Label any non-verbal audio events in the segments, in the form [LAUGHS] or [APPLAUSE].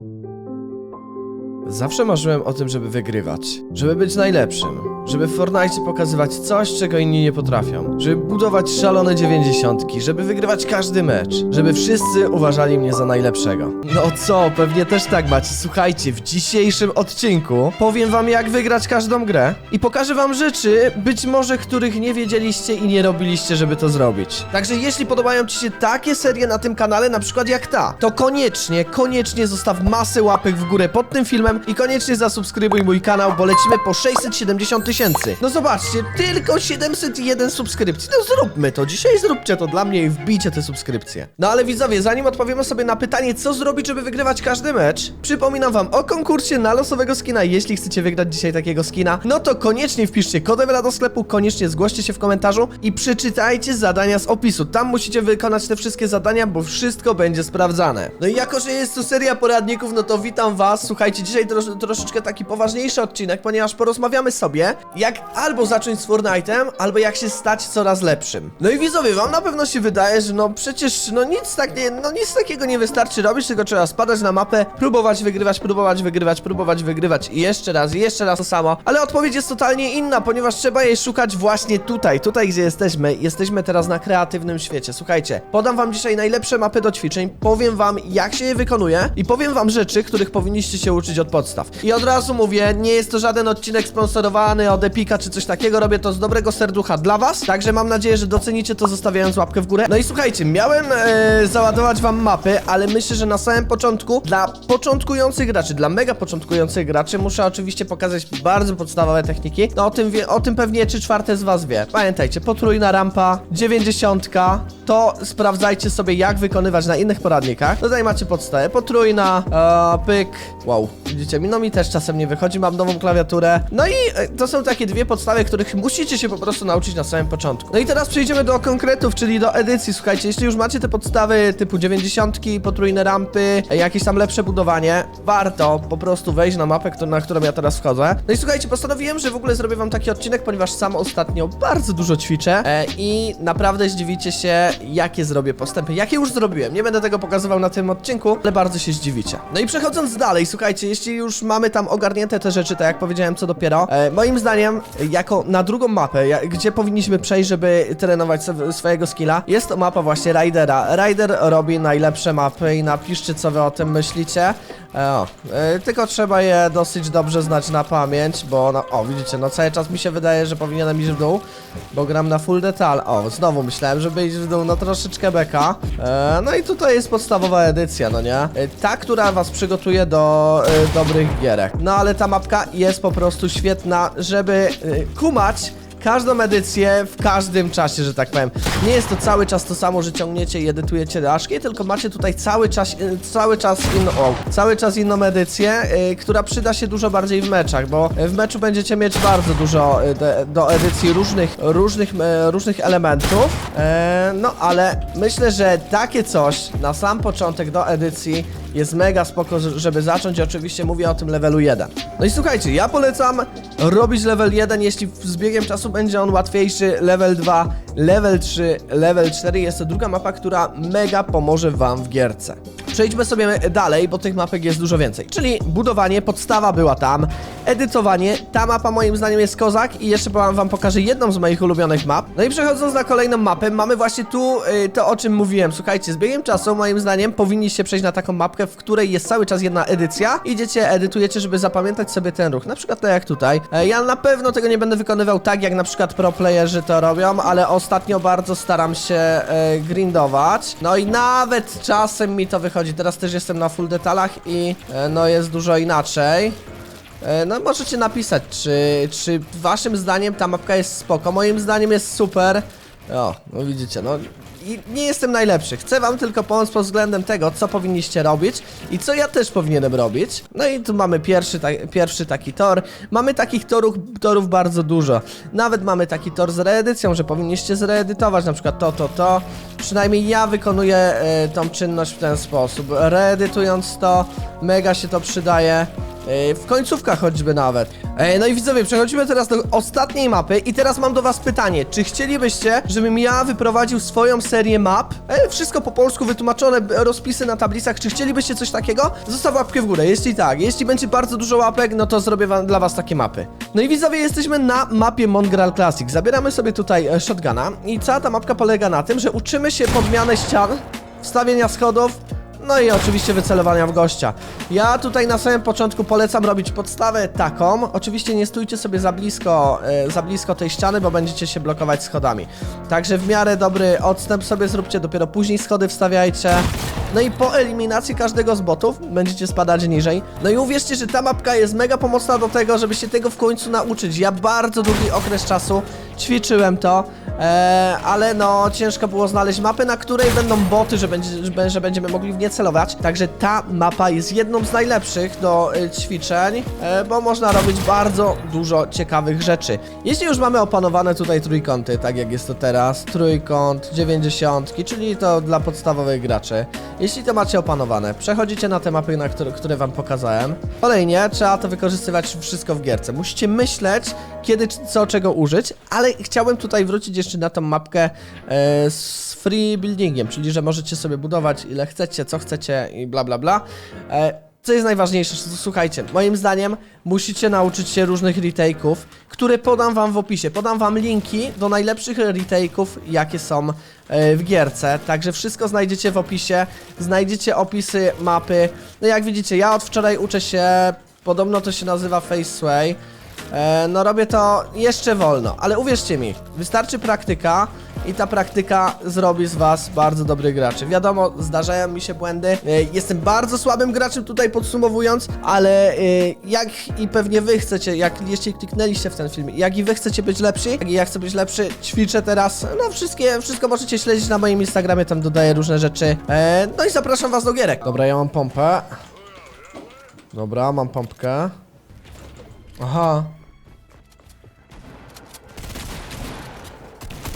thank you Zawsze marzyłem o tym, żeby wygrywać, żeby być najlepszym, żeby w Fortnite pokazywać coś, czego inni nie potrafią, żeby budować szalone dziewięćdziesiątki, żeby wygrywać każdy mecz, żeby wszyscy uważali mnie za najlepszego. No co, pewnie też tak macie. Słuchajcie, w dzisiejszym odcinku powiem wam jak wygrać każdą grę i pokażę wam rzeczy, być może których nie wiedzieliście i nie robiliście, żeby to zrobić. Także jeśli podobają ci się takie serie na tym kanale, na przykład jak ta, to koniecznie, koniecznie zostaw masę łapek w górę pod tym filmem i koniecznie zasubskrybuj mój kanał, bo lecimy po 670 tysięcy. No zobaczcie, tylko 701 subskrypcji. No zróbmy to, dzisiaj zróbcie to dla mnie i wbijcie te subskrypcje. No ale widzowie, zanim odpowiemy sobie na pytanie, co zrobić, żeby wygrywać każdy mecz, przypominam wam o konkursie na losowego skina. Jeśli chcecie wygrać dzisiaj takiego skina, no to koniecznie wpiszcie kod Ewela do sklepu, koniecznie zgłoście się w komentarzu i przeczytajcie zadania z opisu. Tam musicie wykonać te wszystkie zadania, bo wszystko będzie sprawdzane. No i jako, że jest to seria poradników, no to witam was. Słuchajcie, dzisiaj trosz, troszeczkę taki poważniejszy odcinek, ponieważ porozmawiamy sobie, jak albo zacząć z Fortnite'em, albo jak się stać coraz lepszym. No i widzowie, wam na pewno się wydaje, że no przecież no nic tak nie, no nic takiego nie wystarczy robić, tylko trzeba spadać na mapę, próbować wygrywać, próbować wygrywać, próbować wygrywać i jeszcze raz, i jeszcze raz to samo. Ale odpowiedź jest totalnie inna, ponieważ trzeba jej szukać właśnie tutaj, tutaj gdzie jesteśmy. Jesteśmy teraz na kreatywnym świecie. Słuchajcie, podam wam dzisiaj najlepsze mapy do ćwiczeń, powiem wam jak się je wykonuje i powiem wam rzeczy, których powinniście się uczyć od podstaw. I od razu mówię, nie jest to żaden odcinek sponsorowany od Epika czy coś takiego, robię to z dobrego serducha dla was, także mam nadzieję, że docenicie to zostawiając łapkę w górę. No i słuchajcie, miałem e, załadować wam mapy, ale myślę, że na samym początku dla początkujących graczy, dla mega początkujących graczy muszę oczywiście pokazać bardzo podstawowe techniki. No o tym, wie, o tym pewnie czy czwarte z was wie. Pamiętajcie, potrójna rampa, dziewięćdziesiątka, to sprawdzajcie sobie jak wykonywać na innych poradnikach. Tutaj macie podstawę, potrójna, e, pyk, wow, widzicie, no mi też czasem nie wychodzi, mam nową klawiaturę. No i e, to są takie dwie podstawy, których musicie się po prostu nauczyć na samym początku. No i teraz przejdziemy do konkretów, czyli do edycji. Słuchajcie, jeśli już macie te podstawy typu dziewięćdziesiątki, potrójne rampy, e, jakieś tam lepsze budowanie, warto po prostu wejść na mapę, na którą ja teraz wchodzę. No i słuchajcie, postanowiłem, że w ogóle zrobię wam taki odcinek, ponieważ sam ostatnio bardzo dużo ćwiczę e, i naprawdę zdziwicie się, jakie zrobię postępy, jakie już zrobiłem. Nie będę tego pokazywał na tym odcinku, ale bardzo się zdziwicie. No i przechodząc dalej, słuchajcie, jeśli już mamy tam ogarnięte te rzeczy, tak jak powiedziałem co dopiero, e, moim zdaniem, jako na drugą mapę, ja, gdzie powinniśmy przejść, żeby trenować sw- swojego skilla, jest to mapa właśnie Ridera. Rider robi najlepsze mapy i napiszcie co wy o tym myślicie. E, o, e, tylko trzeba je dosyć dobrze znać na pamięć, bo no, o widzicie, no cały czas mi się wydaje, że powinienem iść w dół, bo gram na full detal. O, znowu myślałem, żeby iść w dół, no troszeczkę beka. E, no i tutaj jest podstawowa edycja, no nie? E, ta, która was przygotuje do e, dobrych gierek. No ale ta mapka jest po prostu świetna, żeby e, kumać każdą edycję w każdym czasie, że tak powiem. Nie jest to cały czas to samo, że ciągniecie i edytujecie daszki, tylko macie tutaj cały czas, y, cały czas inną, o, cały czas inną edycję, y, która przyda się dużo bardziej w meczach, bo w meczu będziecie mieć bardzo dużo y, do, edycji różnych, różnych, e, różnych elementów. E, no ale myślę, że takie coś na sam początek do edycji jest mega spoko, żeby zacząć. Oczywiście mówię o tym levelu 1. No i słuchajcie, ja polecam robić level 1, jeśli z biegiem czasu będzie on łatwiejszy. Level 2, level 3, level 4 jest to druga mapa, która mega pomoże wam w gierce. Przejdźmy sobie dalej, bo tych mapek jest dużo więcej. Czyli budowanie, podstawa była tam, edytowanie, ta mapa moim zdaniem jest kozak i jeszcze wam pokażę jedną z moich ulubionych map. No i przechodząc na kolejną mapę, mamy właśnie tu y, to o czym mówiłem. Słuchajcie, z biegiem czasu moim zdaniem powinniście przejść na taką mapkę, w której jest cały czas jedna edycja. Idziecie, edytujecie, żeby zapamiętać sobie ten ruch. Na przykład tak jak tutaj. E, Ja na pewno tego nie będę wykonywał tak, jak na przykład pro playerzy to robią, ale ostatnio bardzo staram się e, grindować. No i nawet czasem mi to wychodzi. Teraz też jestem na full detalach i e, no jest dużo inaczej. E, No możecie napisać, czy, czy waszym zdaniem ta mapka jest spoko. Moim zdaniem jest super. O, no widzicie, no nie jestem najlepszy. Chcę wam tylko pomóc pod względem tego, co powinniście robić i co ja też powinienem robić. No i tu mamy pierwszy, ta, pierwszy taki tor. Mamy takich torów, torów bardzo dużo. Nawet mamy taki tor z reedycją, że powinniście zreedytować na przykład to, to, to. Przynajmniej ja wykonuję e, tą czynność w ten sposób. Reedytując to, mega się to przydaje. Yy, w końcówkach choćby nawet. Ej, no i widzowie, przechodzimy teraz do ostatniej mapy i teraz mam do was pytanie, czy chcielibyście, żebym ja wyprowadził swoją serię map? E, wszystko po polsku wytłumaczone, rozpisy na tablicach, czy chcielibyście coś takiego? Zostaw łapkę w górę, jeśli tak, jeśli będzie bardzo dużo łapek, no to zrobię wam, dla was takie mapy. No i widzowie, jesteśmy na mapie Mongral Classic, zabieramy sobie tutaj e, shotguna i cała ta mapka polega na tym, że uczymy się podmiany ścian, wstawienia schodów, no i oczywiście wycelowania w gościa. Ja tutaj na samym początku polecam robić podstawę taką. Oczywiście nie stójcie sobie za blisko, e, za blisko tej ściany, bo będziecie się blokować schodami. Także w miarę dobry odstęp sobie zróbcie, dopiero później schody wstawiajcie. No i po eliminacji każdego z botów będziecie spadać niżej. No i uwierzcie, że ta mapka jest mega pomocna do tego, żeby się tego w końcu nauczyć. Ja bardzo długi okres czasu ćwiczyłem to. Eee, ale no ciężko było znaleźć mapy, na której będą boty, że, będzie, że- będziemy mogli w nie celować. Także ta mapa jest jedną z najlepszych do y, ćwiczeń, e, bo można robić bardzo dużo ciekawych rzeczy. Jeśli już mamy opanowane tutaj trójkąty, tak jak jest to teraz, trójkąt, dziewięćdziesiątki, czyli to dla podstawowych graczy. Jeśli to macie opanowane, przechodzicie na te mapy, na które, które wam pokazałem. Kolejnie trzeba to wykorzystywać wszystko w gierce. Musicie myśleć, kiedy co czego użyć, ale chciałem tutaj wrócić jeszcze na tą mapkę e, z free buildingiem, czyli że możecie sobie budować ile chcecie, co chcecie i bla bla bla. E, co jest najważniejsze, słuchajcie, moim zdaniem musicie nauczyć się różnych retake'ów, które podam wam w opisie. Podam wam linki do najlepszych retake'ów, jakie są e, w gierce. Także wszystko znajdziecie w opisie. Znajdziecie opisy mapy. No jak widzicie, ja od wczoraj uczę się, podobno to się nazywa Faceway. E, no robię to jeszcze wolno, ale uwierzcie mi, wystarczy praktyka i ta praktyka zrobi z was bardzo dobrych graczy. Wiadomo, zdarzają mi się błędy. E, jestem bardzo słabym graczem tutaj podsumowując, ale e, jak i pewnie wy chcecie, jak jeśli kliknęliście w ten film, jak i wy chcecie być lepsi, jak i ja chcę być lepszy, ćwiczę teraz. No wszystkie, wszystko możecie śledzić na moim Instagramie, tam dodaję różne rzeczy. E, no i zapraszam was do gierek. Dobra, ja mam pompę. Dobra, mam pompkę. Aha.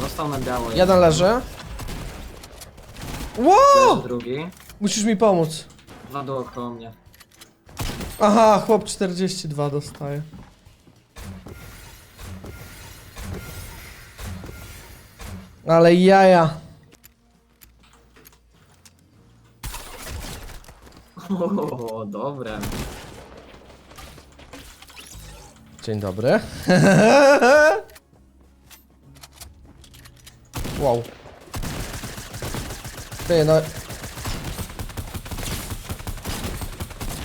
Dostał na biało. Jeden leży. Leży Wow! drugi. Musisz mi pomóc. Dwa dookoła mnie. Aha, chłop 42 dostaje. Ale jaja. [LAUGHS] O, dobre. Dzień dobry. [LAUGHS] wow. Ty no.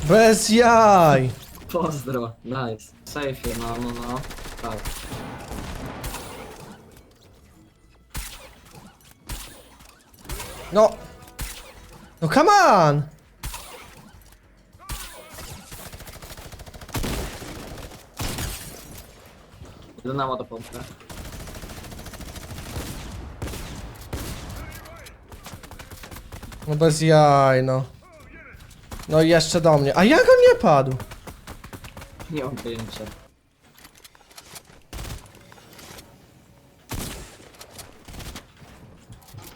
Bez jaj. Pozdro. Nice. Safe, no, no, no. Tak. No. No come on. Dynamo do pompy. No bez jaj, no. No i jeszcze do mnie. A jak on nie padł? Nie mam pojęcia.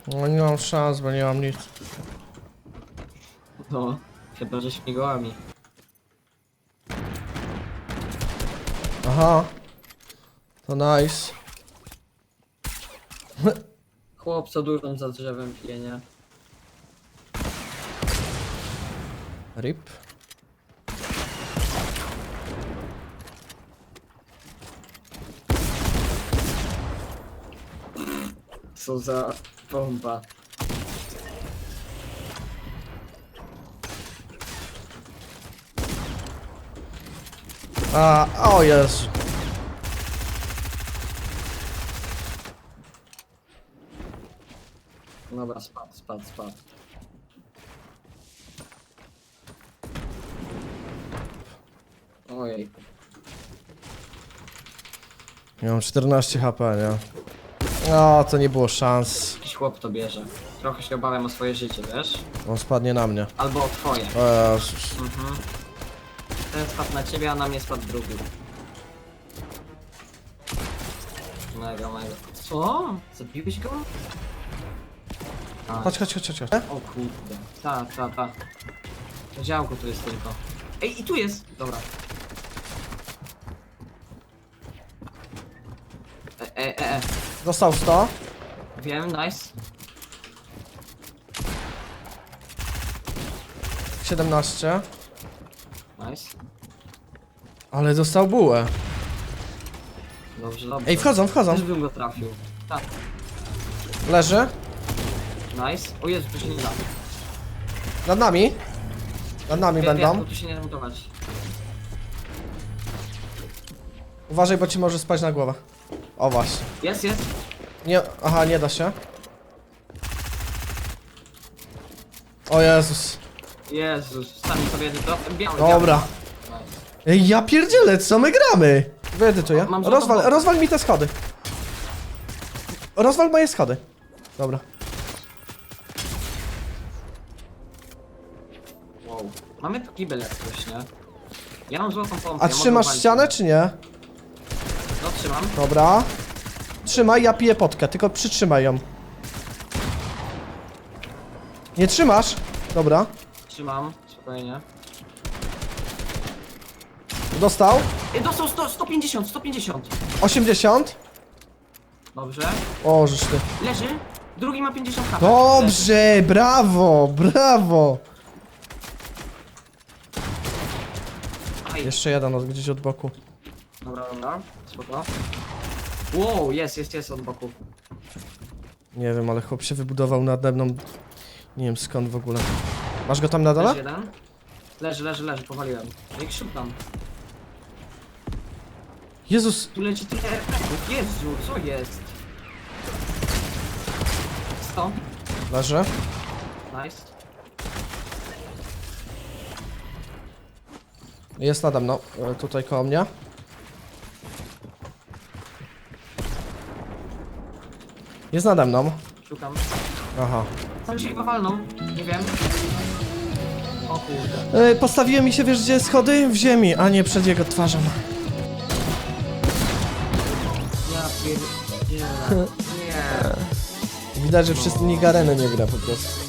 No nie mam szans, bo nie mam nic. No. Chyba, że śmigłami. Aha. To nice. [LAUGHS] Chłop co dużym za drzewem pije, nie? Rip. Co za bomba. A, o Jezu. Dobra, spadł, spadł, spadł. Ojej. Ja mam 14 HP, nie? O, to nie było szans. Jakiś chłop to bierze. Trochę się obawiam o swoje życie, wiesz? On spadnie na mnie. Albo o twoje. Mhm. Ten spadł na ciebie, a na mnie spadł drugi. Mega, mega. Co? Zabiłeś go? Chodź, chodź, chodź, chodź. O kurde. Ta, ta, ta. To Działko tu jest tylko. Ej, i tu jest! Dobra. E, e, e, e. Dostał 100. Wiem, nice. 17. Nice. Ale dostał bułę. Dobrze, dobrze. Ej, wchodzą, wchodzą. Też bym go trafił. Tak. Leży nice. O Jezu, tu się nie da. Nad nami. Nad nami Wiem, wiem, będą. tu się nie da montować. Uważaj, bo ci może spać na głowę. O właśnie. Jest, jest. Nie, aha, nie da się. O Jezus. Jezus, sami sobie to. Biały, Dobra. biały. Nice. Ej, ja pierdzielę, co my gramy? Wyedytuję. Mam złotą Rozwal, bombę. rozwal mi te schody. Rozwal moje schody. Dobra. Wow. Mamy tu kibel jak coś, nie? Ja mam złotą pompę. A ja trzymasz ścianę, czy nie? No, trzymam. Dobra. Trzymaj, ja piję potkę, tylko przytrzymaj ją. Nie trzymasz? Dobra. Trzymam, spokojnie. Dostał. Ej, dostał 100, 150, 150. 80. Dobrze. O, żeż ty. Leży. Drugi ma 50 HP. Leży. Dobrze, brawo, brawo. Jeszcze jeden od, gdzieś od boku. Dobra, dobra. Spoko. Wow, jest, jest, jest od boku. Nie wiem, ale chłop się wybudował nade mną. Nie wiem skąd w ogóle. Masz go tam na Leży dole? jeden. Leży, leży, leży, powaliłem. Jak szukam. Jezus, Tu leci tyle. Jezu, co jest? 100. leży. Nice. Jest nade mną, e, tutaj koło mnie. Jest nade mną. Szukam. Aha. Tam się chyba walną. Nie wiem. O kurde. E, postawiłem mi się, wiesz gdzie schody? W ziemi, a nie przed jego twarzą. Ja pierdzielę. [LAUGHS] Nie. Widać, że wszyscy nikt areny nie gra po prostu.